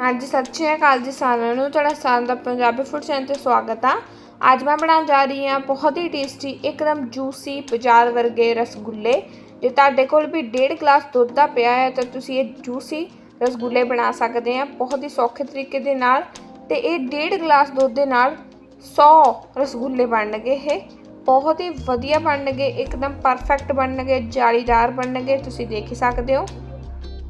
ਹਾਂਜੀ, ਸਤਿ ਸ਼੍ਰੀ ਅਕਾਲ ਜੀ ਸਾਰਿਆਂ ਨੂੰ। ਤੁਹਾਡਾ ਸਾਰਿਆਂ ਦਾ ਪੰਜਾਬੀ ਫੂਡ ਚੈਨਲ ਤੇ ਸਵਾਗਤ ਆ। ਅੱਜ ਮੈਂ ਬਣਾਉਣ ਜਾ ਰਹੀ ਹਾਂ ਬਹੁਤ ਹੀ ਟੇਸਟੀ ਇੱਕਦਮ ਜੂਸੀ ਬਾਜ਼ਾਰ ਵਰਗੇ ਰਸਗੁੱਲੇ। ਜੇ ਤੁਹਾਡੇ ਕੋਲ ਵੀ ਡੇਢ ਗਲਾਸ ਦੁੱਧ ਦਾ ਪਿਆ ਹੈ, ਤਾਂ ਤੁਸੀਂ ਇਹ ਜੂਸੀ ਰਸਗੁੱਲੇ ਬਣਾ ਸਕਦੇ ਆ ਬਹੁਤ ਹੀ ਸੌਖੇ ਤਰੀਕੇ ਦੇ ਨਾਲ। ਤੇ ਇਹ ਡੇਢ ਗਲਾਸ ਦੁੱਧ ਦੇ ਨਾਲ 100 ਰਸਗੁੱਲੇ ਬਣਨਗੇ ਇਹ। ਬਹੁਤ ਹੀ ਵਧੀਆ ਬਣਨਗੇ, ਇੱਕਦਮ ਪਰਫੈਕਟ ਬਣਨਗੇ, ਜਾਲੀਦਾਰ ਬਣਨਗੇ, ਤੁਸੀਂ ਦੇਖ ਹੀ ਸਕਦੇ ਹੋ।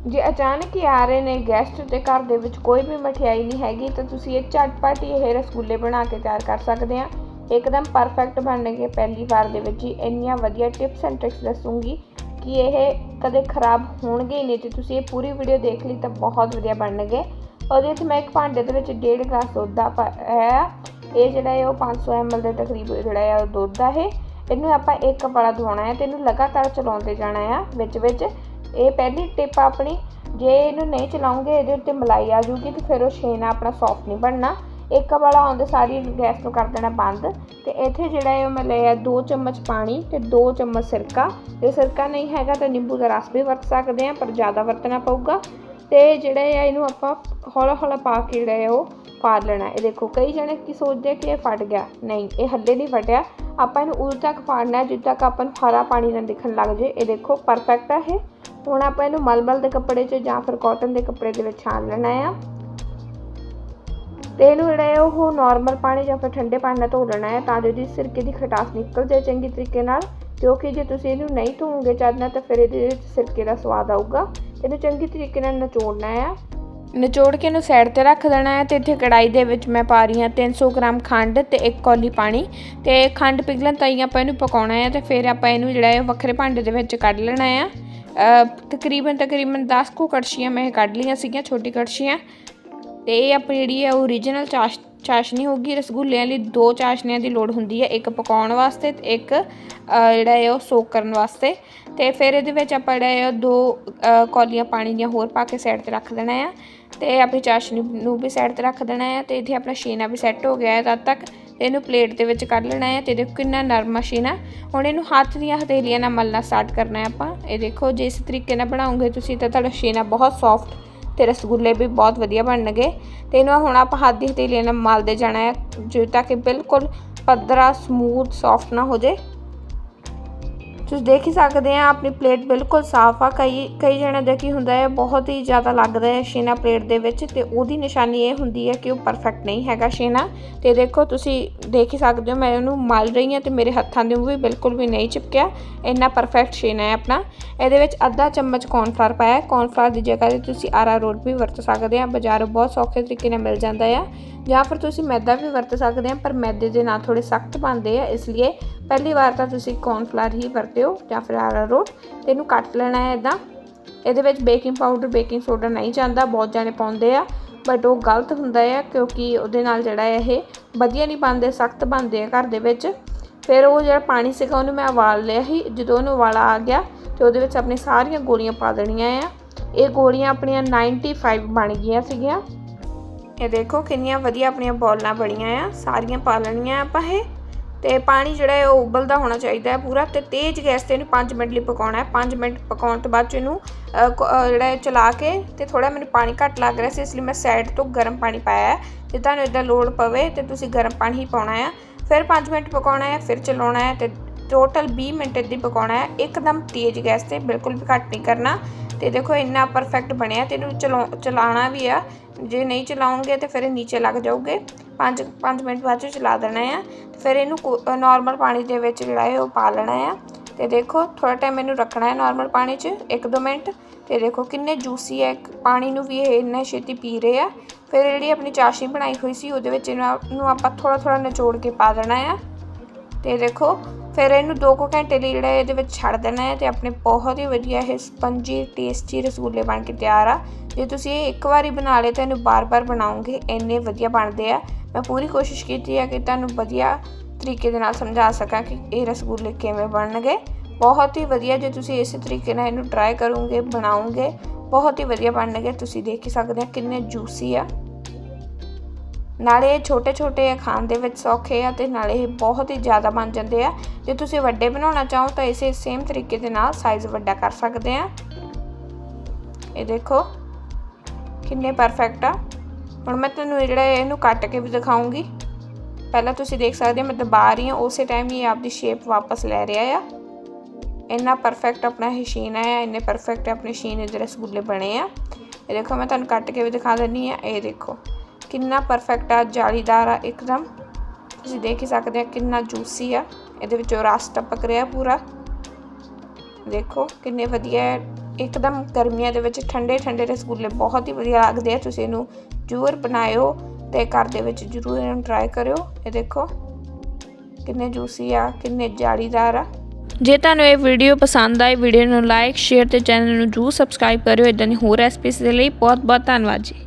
ਜੇ ਅਚਾਨਕ ਹੀ ਆ ਰਹੇ ਨੇ ਗੈਸਟ ਤੇ ਘਰ ਦੇ ਵਿੱਚ ਕੋਈ ਵੀ ਮਠਿਆਈ ਨਹੀਂ ਹੈਗੀ, ਤਾਂ ਤੁਸੀਂ ਇਹ ਝਟਪਟ ਹੀ ਇਹ ਰਸਗੁੱਲੇ ਬਣਾ ਕੇ ਤਿਆਰ ਕਰ ਸਕਦੇ ਆ। ਇੱਕਦਮ ਪਰਫੈਕਟ ਬਣਨਗੇ ਪਹਿਲੀ ਵਾਰ ਦੇ ਵਿੱਚ ਹੀ। ਇੰਨੀਆਂ ਵਧੀਆ ਟਿਪਸ ਐਂਡ ਟ੍ਰਿਕਸ ਦੱਸੂੰਗੀ ਕਿ ਇਹ ਕਦੇ ਖਰਾਬ ਹੋਣਗੇ ਹੀ ਨਹੀਂ। ਤੇ ਤੁਸੀਂ ਇਹ ਪੂਰੀ ਵੀਡੀਓ ਦੇਖ ਲਈ ਤਾਂ ਬਹੁਤ ਵਧੀਆ ਬਣਨਗੇ। ਉਹਦੇ ਵਿੱਚ ਮੈਂ ਇੱਕ ਭਾਂਡੇ ਦੇ ਵਿੱਚ ਡੇਢ ਗਲਾਸ ਦੁੱਧ ਦਾ ਪਾਇਆ ਇਹ ਜਿਹੜਾ ਹੈ ਉਹ 500 ml ਦੇ ਤਕਰੀਬ ਜਿਹੜਾ ਹੈ ਉਹ ਦੁੱਧ ਆ ਇਹ ਇਹਨੂੰ ਆਪਾਂ ਇੱਕ ਵਾਲਾ ਧੋਣਾ ਹੈ ਤੇ ਇਹਨੂੰ ਲਗਾਤਾਰ ਚਲਾਉਂਦੇ ਜਾਣਾ ਆ ਵਿੱਚ ਵਿੱਚ। ਇਹ ਪਹਿਲੀ ਟਿਪ ਆਪਣੀ, ਜੇ ਇਹਨੂੰ ਨਹੀਂ ਚਲਾਉਂਗੇ, ਇਹਦੇ ਉੱਤੇ ਮਲਾਈ ਆ ਜੂਗੀ ਤੇ ਫਿਰ ਉਹ ਛੇਨਾ ਆਪਣਾ ਸੌਫਟ ਨਹੀਂ ਬਣਨਾ। ਇੱਕ ਵਾਲਾ ਆਉਂਦੇ, ਸਾਰੀ ਗੈਸ ਨੂੰ ਕਰ ਦੇਣਾ ਬੰਦ। ਤੇ ਇੱਥੇ ਜਿਹੜਾ ਹੈ ਉਹ ਮੈਂ ਲਿਆ 2 ਚਮਚ ਪਾਣੀ ਤੇ 2 ਚਮਚ ਸਿਰਕਾ। ਜੇ ਸਿਰਕਾ ਨਹੀਂ ਹੈਗਾ ਤਾਂ ਨਿੰਬੂ ਦਾ ਰਸ ਵੀ ਵਰਤ ਸਕਦੇ ਆ, ਪਰ ਜ਼ਿਆਦਾ ਵਰਤਣਾ ਪਊਗਾ। ਤੇ ਜਿਹੜਾ ਹੈ ਇਹਨੂੰ ਆਪਾਂ ਹੌਲਾ ਹੌਲਾ ਪਾ ਕੇ ਜਿਹੜਾ ਹੈ ਉਹ ਫਾੜ ਲੈਣਾ। ਇਹ ਦੇਖੋ, ਕਈ ਜਣੇ ਕੀ ਸੋਚਦੇ ਕਿ ਇਹ ਫਟ ਗਿਆ। ਨਹੀਂ, ਇਹ ਹੱਲੇ ਨਹੀਂ ਫਟਿਆ। ਆਪਾਂ ਇਹਨੂੰ ਉਦੋਂ ਤੱਕ ਫਾੜਨਾ ਹੈ ਤੱਕ ਆਪਾਂ ਨੂੰ ਹਰਾ ਪਾਣੀ ਨਾ ਦਿਖਣ ਲੱਗ ਜੇ। ਇਹ ਦੇਖੋ ਪਰਫੈਕਟ ਆ ਇਹ। ਹੁਣ ਆਪਾਂ ਇਹਨੂੰ ਮਲਮਲ ਦੇ ਕੱਪੜੇ 'ਚ ਜਾਂ ਫਿਰ ਕਾਟਨ ਦੇ ਕੱਪੜੇ ਦੇ ਵਿੱਚ ਛਾਣ ਲੈਣਾ ਆ। ਤੇ ਇਹਨੂੰ ਜਿਹੜਾ ਹੈ ਉਹ ਨਾਰਮਲ ਪਾਣੀ ਜਾਂ ਫਿਰ ਠੰਡੇ ਪਾਣੀ ਨਾਲ ਧੋ ਲੈਣਾ ਹੈ ਤਾਂ ਜੋ ਇਹਦੀ ਸਿਰਕੇ ਦੀ ਖਟਾਸ ਨਿਕਲ ਜਾਏ ਚੰਗੀ ਤਰੀਕੇ ਨਾਲ। ਕਿਉਂਕਿ ਜੇ ਤੁਸੀਂ ਇਹਨੂੰ ਨਹੀਂ ਧੋਵੋਗੇ ਚੱਜ ਨਾਲ ਤਾਂ ਫਿਰ ਇਹਦੇ ਵਿੱਚ ਸਿਰਕੇ ਦਾ ਸਵਾਦ ਆਊਗਾ। ਇਹਨੂੰ ਚੰਗੀ ਤਰੀਕੇ ਨਾਲ ਨਚੋੜਨਾ ਹੈ ਨਿਚੋੜ ਕੇ ਇਹਨੂੰ ਸਾਈਡ ਤੇ ਰੱਖ ਦੇਣਾ ਹੈ ਤੇ ਇੱਥੇ ਕੜਾਈ ਦੇ ਵਿੱਚ ਮੈਂ ਪਾ ਰਹੀ ਹਾਂ 300 ਗ੍ਰਾਮ ਖੰਡ ਤੇ ਇੱਕ ਕੌਲੀ ਪਾਣੀ। ਤੇ ਖੰਡ ਪਿਘਲਣ ਤਾਈਂ ਆਪਾਂ ਇਹਨੂੰ ਪਕਾਉਣਾ ਹੈ ਤੇ ਫਿਰ ਆਪਾਂ ਇਹਨੂੰ ਜਿਹੜਾ ਹੈ ਵੱਖਰੇ ਭਾਂਡੇ ਦੇ ਵਿੱਚ ਕੱਢ ਲੈਣਾ ਹੈ ਤਕਰੀਬਨ ਤਕਰੀਬਨ 10 ਕੁ ਕੜਛੀਆਂ ਮੈਂ ਇਹ ਕੱਢ ਲਈਆਂ ਸੀਗੀਆਂ, ਛੋਟੀ ਕੜਛੀਆਂ। ਤੇ ਇਹ ਆਪਣੀ ਜਿਹੜੀ ਹੈ ਓਰੀਜਨਲ ਚਾਸ਼ ਚਾਸ਼ਨੀ ਹੋਗੀ ਰਸਗੁੱਲਿਆਂ ਲਈ ਦੋ ਚਾਸ਼ਨੀਆਂ ਦੀ ਲੋੜ ਹੁੰਦੀ ਹੈ, ਇੱਕ ਪਕਾਉਣ ਵਾਸਤੇ ਤੇ ਇੱਕ ਜਿਹੜਾ ਹੈ ਉਹ ਸੋਕ ਕਰਨ ਵਾਸਤੇ। ਤੇ ਫਿਰ ਇਹਦੇ ਵਿੱਚ ਆਪਾਂ ਜਿਹੜਾ ਹੈ ਦੋ ਕੌਲੀਆਂ ਪਾਣੀ ਦੀਆਂ ਹੋਰ ਪਾ ਕੇ ਸਾਈਡ ਤੇ ਰੱਖ ਦੇਣਾ ਆ। ਤੇ ਆਪਣੀ ਚਾਸ਼ਨੀ ਨੂੰ ਵੀ ਸਾਈਡ ਤੇ ਰੱਖ ਦੇਣਾ ਆ ਤੇ ਇੱਥੇ ਆਪਣਾ ਸ਼ੀਨਾ ਵੀ ਸੈੱਟ ਹੋ ਗਿਆ ਹੈ ਤਦ ਤੱਕ। ਤੇ ਇਹਨੂੰ ਪਲੇਟ ਦੇ ਵਿੱਚ ਕੱਢ ਲੈਣਾ ਹੈ ਤੇ ਦੇਖੋ ਕਿੰਨਾ ਨਰਮ ਮਸ਼ੀਨ ਆ। ਹੁਣ ਇਹਨੂੰ ਹੱਥ ਦੀਆਂ ਹਥੇਲੀਆਂ ਨਾਲ ਮਲਣਾ ਸਟਾਰਟ ਕਰਨਾ ਹੈ ਆਪਾਂ। ਇਹ ਦੇਖੋ, ਜੇ ਇਸ ਤਰੀਕੇ ਨਾਲ ਬਣਾਉਂਗੇ ਤੁਸੀਂ ਤਾਂ ਤੁਹਾਡਾ ਸ਼ੀਨਾ ਬਹੁਤ ਸੌਫਟ ਤੇ ਰਸਗੁੱਲੇ ਵੀ ਬਹੁਤ ਵਧੀਆ ਬਣਨਗੇ। ਤੇ ਇਹਨੂੰ ਹੁਣ ਆਪਾਂ ਹੱਥ ਦੀ ਹਥੇਲੀਆਂ ਨਾਲ ਮਲਦੇ ਜਾਣਾ ਹੈ ਜਦੋਂ ਤਾਂ ਕਿ ਬਿਲਕੁਲ ਪੱਧਰਾ ਸਮੂਥ ਸੌਫਟ ਨਾ ਹੋ ਜੇ ਤੁਸੀਂ ਦੇਖ ਹੀ ਸਕਦੇ ਆ, ਆਪਣੀ ਪਲੇਟ ਬਿਲਕੁਲ ਸਾਫ਼ ਆ। ਕਈ ਕਈ ਜਣਿਆਂ ਦਾ ਕੀ ਹੁੰਦਾ ਹੈ, ਬਹੁਤ ਹੀ ਜ਼ਿਆਦਾ ਲੱਗਦਾ ਹੈ ਸ਼ੀਨਾ ਪਲੇਟ ਦੇ ਵਿੱਚ ਤੇ ਉਹਦੀ ਨਿਸ਼ਾਨੀ ਇਹ ਹੁੰਦੀ ਹੈ ਕਿ ਉਹ ਪਰਫੈਕਟ ਨਹੀਂ ਹੈਗਾ ਸ਼ੀਨਾ। ਤੇ ਦੇਖੋ, ਤੁਸੀਂ ਦੇਖ ਹੀ ਸਕਦੇ ਹੋ, ਮੈਂ ਉਹਨੂੰ ਮਲ ਰਹੀ ਹਾਂ ਤੇ ਮੇਰੇ ਹੱਥਾਂ ਦੇ ਵੀ ਬਿਲਕੁਲ ਵੀ ਨਹੀਂ ਚਿਪਕਿਆ। ਇੰਨਾ ਪਰਫੈਕਟ ਸ਼ੀਨਾ ਹੈ ਆਪਣਾ। ਇਹਦੇ ਵਿੱਚ ਅੱਧਾ ਚਮਚ ਕੌਰਨਫਲਾਵਰ ਪਾਇਆ ਹੈ। ਦੀ ਜਗ੍ਹਾ ਤੇ ਤੁਸੀਂ ਆਰਾ ਆਰਾਰੋਟ ਵੀ ਵਰਤ ਸਕਦੇ ਆ। ਬਾਜ਼ਾਰੋਂ ਬਹੁਤ ਸੌਖੇ ਤਰੀਕੇ ਨਾਲ ਮਿਲ ਜਾਂਦਾ ਆ। ਜਾਂ ਫਿਰ ਤੁਸੀਂ ਮੈਦਾ ਵੀ ਵਰਤ ਸਕਦੇ ਆ, ਪਰ ਮੈਦੇ ਦੇ ਨਾਲ ਥੋੜੇ ਸਖਤ ਬਣਦੇ ਆ, ਇਸ ਲਈ ਪਹਿਲੀ ਵਾਰ ਤਾਂ ਤੁਸੀਂ ਕੌਰਨਫਲਾਵਰ ਹੀ ਵਰਤਿਓ ਜਾਂ ਫਿਰ ਆਰਾਰੋਟ ਤੇ ਇਹਨੂੰ ਕੱਟ ਲੈਣਾ ਹੈ ਇਦਾਂ ਇਹਦੇ ਵਿੱਚ ਬੇਕਿੰਗ ਪਾਊਡਰ ਬੇਕਿੰਗ ਸੋਡਾ ਨਹੀਂ ਜਾਂਦਾ, ਬਹੁਤ ਜਾਣੇ ਪਾਉਂਦੇ ਆ। ਬਟ ਉਹ ਗਲਤ ਹੁੰਦਾ ਹੈ ਕਿਉਂਕਿ ਉਹਦੇ ਨਾਲ ਜਿਹੜਾ ਹੈ ਇਹ ਵਧੀਆ ਨਹੀਂ ਬਣਦੇ, ਸਖਤ ਬਣਦੇ ਆ ਘਰ ਦੇ ਵਿੱਚ। ਫਿਰ ਉਹ ਜਿਹੜਾ ਪਾਣੀ ਸੀਗਾ ਉਹਨੂੰ ਮੈਂ ਉਬਾਲ ਲਿਆ ਸੀ। ਜਦੋਂ ਉਹਨੂੰ ਉਬਾਲਾ ਆ ਗਿਆ ਤੇ ਉਹਦੇ ਵਿੱਚ ਆਪਣੀ ਸਾਰੀਆਂ ਗੋਲੀਆਂ ਪਾ ਦੇਣੀਆਂ ਆ। ਇਹ ਗੋਲੀਆਂ ਆਪਣੀਆਂ 95 ਬਣ ਗਈਆਂ ਸੀਗੀਆਂ। ਇਹ ਦੇਖੋ ਕਿੰਨੀਆਂ ਵਧੀਆ ਆਪਣੀਆਂ ਬੋਲਾਂ ਬਣੀਆਂ ਆ। ਸਾਰੀਆਂ ਪਾ ਲੈਣੀਆਂ ਆਪਾਂ ਇਹ। ਤੇ ਪਾਣੀ ਜਿਹੜਾ ਹੈ ਉਹ ਉਬਲਦਾ ਹੋਣਾ ਚਾਹੀਦਾ ਹੈ ਪੂਰਾ ਤੇ ਤੇਜ਼ ਗੈਸ ਤੇ ਇਹਨੂੰ 5 ਮਿੰਟ ਲਈ ਪਕਾਉਣਾ ਹੈ। 5 ਮਿੰਟ ਪਕਾਉਣ ਤੋਂ ਬਾਅਦ 'ਚ ਇਹਨੂੰ ਜਿਹੜਾ ਚਲਾ ਕੇ ਤੇ ਥੋੜਾ ਮੈਨੂੰ ਪਾਣੀ ਘੱਟ ਲੱਗ ਰਿਹਾ ਸੀ, ਇਸ ਲਈ ਮੈਂ ਸਾਈਡ ਤੋਂ ਗਰਮ ਪਾਣੀ ਪਾਇਆ ਹੈ। ਜੇ ਤੁਹਾਨੂੰ ਇਦਾਂ ਲੋੜ ਪਵੇ ਤੇ ਤੁਸੀਂ ਗਰਮ ਪਾਣੀ ਹੀ ਪਾਉਣਾ ਹੈ। ਫਿਰ 5 ਮਿੰਟ ਪਕਾਉਣਾ ਹੈ, ਫਿਰ ਚਲਾਉਣਾ ਹੈ ਤੇ ਟੋਟਲ 20 ਮਿੰਟ ਇੱਦਾਂ ਹੀ ਪਕਾਉਣਾ ਹੈ। ਇੱਕਦਮ ਤੇਜ਼ ਗੈਸ ਤੇ ਬਿਲਕੁਲ ਵੀ ਘੱਟ ਨਹੀਂ ਕਰਨਾ। ਤੇ ਦੇਖੋ ਇੰਨਾ ਪਰਫੈਕਟ ਬਣਿਆ ਤੇ ਇਹਨੂੰ ਚਲਾ ਚਲਾਉਣਾ ਵੀ ਆ। ਜੇ ਨਹੀਂ ਚਲਾਉਂਗੇ ਤੇ ਫਿਰ ਇਹ ਨੀਚੇ ਲੱਗ ਜਾਊਗੇ। 5 5 ਮਿੰਟ ਬਾਅਦ 'ਚ ਚਲਾ ਦੇਣਾ ਆ। ਫਿਰ ਇਹਨੂੰ ਨਾਰਮਲ ਪਾਣੀ ਦੇ ਵਿੱਚ ਜਿਹੜਾ ਹੈ ਉਹ ਪਾ ਲੈਣਾ ਆ। ਤੇ ਦੇਖੋ ਥੋੜਾ ਟਾਈਮ ਇਹਨੂੰ ਰੱਖਣਾ ਹੈ ਨਾਰਮਲ ਪਾਣੀ 'ਚ 1-2 ਮਿੰਟ। ਤੇ ਦੇਖੋ ਕਿੰਨੇ ਜੂਸੀ ਹੈ ਪਾਣੀ ਨੂੰ ਵੀ ਇਹ ਇੰਨਾ ਛੇਤੀ ਪੀ ਰਹੇ ਆ। ਫਿਰ ਜਿਹੜੀ ਆਪਣੀ ਚਾਸ਼ਨੀ ਬਣਾਈ ਹੋਈ ਸੀ, ਉਹਦੇ ਵਿੱਚ ਇਹਨੂੰ ਨੂੰ ਆਪਾਂ ਥੋੜਾ ਥੋੜਾ ਨਿਚੋੜ ਕੇ ਪਾ ਦੇਣਾ ਆ। ਤੇ ਦੇਖੋ, ਫਿਰ ਇਹਨੂੰ 2 ਕੁ ਘੰਟੇ ਲਈ ਜਿਹੜਾ ਇਹਦੇ ਵਿੱਚ ਛੱਡ ਦੇਣਾ ਹੈ ਤੇ ਆਪਣੇ ਬਹੁਤ ਹੀ ਵਧੀਆ ਇਹ ਸਪੰਜੀ ਟੇਸਟੀ ਰਸਗੁੱਲੇ ਬਣ ਕੇ ਤਿਆਰ ਆ। ਜੇ ਤੁਸੀਂ ਇਹ ਇੱਕ ਵਾਰੀ ਬਣਾ ਲਏ ਤਾਂ ਇਹਨੂੰ ਬਾਰ-ਬਾਰ ਬਣਾਉਂਗੇ ਇੰਨੇ ਵਧੀਆ ਬਣਦੇ ਆ। ਮੈਂ ਪੂਰੀ ਕੋਸ਼ਿਸ਼ ਕੀਤੀ ਹੈ ਕਿ ਤੁਹਾਨੂੰ ਵਧੀਆ ਤਰੀਕੇ ਦੇ ਨਾਲ ਸਮਝਾ ਸਕਾਂ ਕਿ ਇਹ ਰਸਗੁੱਲੇ ਕਿਵੇਂ ਬਣਨਗੇ। ਬਹੁਤ ਹੀ ਵਧੀਆ, ਜੇ ਤੁਸੀਂ ਇਸੇ ਤਰੀਕੇ ਨਾਲ ਇਹਨੂੰ ਟਰਾਈ ਕਰੋਗੇ ਬਣਾਉਂਗੇ ਬਹੁਤ ਹੀ ਵਧੀਆ ਬਣਨਗੇ। ਤੁਸੀਂ ਦੇਖ ਹੀ ਸਕਦੇ ਆ ਕਿੰਨੇ ਜੂਸੀ ਆ। ਨਾਲੇ ਇਹ ਛੋਟੇ ਛੋਟੇ ਆ ਖਾਣ ਦੇ ਵਿੱਚ ਸੌਖੇ ਆ ਤੇ ਨਾਲੇ ਇਹ ਬਹੁਤ ਹੀ ਜ਼ਿਆਦਾ ਬਣ ਜਾਂਦੇ ਆ। ਜੇ ਤੁਸੀਂ ਵੱਡੇ ਬਣਾਉਣਾ ਚਾਹੋ ਤਾਂ ਇਸੇ ਸੇਮ ਤਰੀਕੇ ਦੇ ਨਾਲ ਸਾਈਜ਼ ਵੱਡਾ ਕਰ ਸਕਦੇ ਆ। ਇਹ ਦੇਖੋ, ਕਿੰਨੇ ਪਰਫੈਕਟ ਆ। ਹੁਣ ਮੈਂ ਤੁਹਾਨੂੰ ਜਿਹੜਾ ਇਹਨੂੰ ਕੱਟ ਕੇ ਵੀ ਦਿਖਾਉਂਗੀ। ਪਹਿਲਾਂ ਤੁਸੀਂ ਦੇਖ ਸਕਦੇ ਹੋ, ਮੈਂ ਦਬਾ ਰਹੀ ਹਾਂ, ਉਸੇ ਟਾਈਮ ਹੀ ਇਹ ਆਪਦੀ ਸ਼ੇਪ ਵਾਪਸ ਲੈ ਰਿਹਾ ਆ। ਇੰਨਾ ਪਰਫੈਕਟ ਆਪਣਾ ਇਹ ਸ਼ੀਨ ਹੈ ਇੰਨੇ ਪਰਫੈਕਟ ਆਪਣੇ ਸ਼ੀਨ ਦੇ ਰਸਗੁੱਲੇ ਬਣੇ ਆ। ਇਹ ਦੇਖੋ, ਮੈਂ ਤੁਹਾਨੂੰ ਕੱਟ ਕੇ ਵੀ ਦਿਖਾ ਦਿੰਨੀ ਆ, ਇਹ ਦੇਖੋ। ਕਿੰਨਾ ਪਰਫੈਕਟ ਆ, ਜਾਲੀਦਾਰ ਆ, ਇੱਕਦਮ। ਤੁਸੀਂ ਦੇਖ ਹੀ ਸਕਦੇ ਆ ਕਿੰਨਾ ਜੂਸੀ ਆ। ਇਹਦੇ ਵਿੱਚੋਂ ਰਸ ਟਪਕ ਰਿਹਾ ਪੂਰਾ। ਦੇਖੋ ਕਿੰਨੇ ਵਧੀਆ ਇੱਕਦਮ ਗਰਮੀਆਂ ਦੇ ਵਿੱਚ ਠੰਡੇ ਠੰਡੇ ਰਸਗੁੱਲੇ ਬਹੁਤ ਹੀ ਵਧੀਆ ਲੱਗਦੇ ਆ। ਤੁਸੀਂ ਇਹਨੂੰ ਜ਼ਰੂਰ ਬਣਾਇਓ ਤੇ ਘਰ ਦੇ ਵਿੱਚ ਜ਼ਰੂਰ ਇਹਨੂੰ ਟਰਾਈ ਕਰਿਓ। ਇਹ ਦੇਖੋ ਕਿੰਨੇ ਜੂਸੀ ਆ, ਕਿੰਨੇ ਜਾਲੀਦਾਰ ਆ। ਜੇ ਤੁਹਾਨੂੰ ਇਹ ਵੀਡੀਓ ਪਸੰਦ ਆਈ ਵੀਡੀਓ ਨੂੰ ਲਾਈਕ ਸ਼ੇਅਰ ਤੇ ਚੈਨਲ ਨੂੰ ਜਰੂਰ ਸਬਸਕ੍ਰਾਈਬ ਕਰਿਓ। ਇਦਾਂ ਦੀ ਹੋਰ ਰੈਸਪੀਸ ਦੇ ਲਈ ਬਹੁਤ ਬਹੁਤ ਧੰਨਵਾਦ ਜੀ।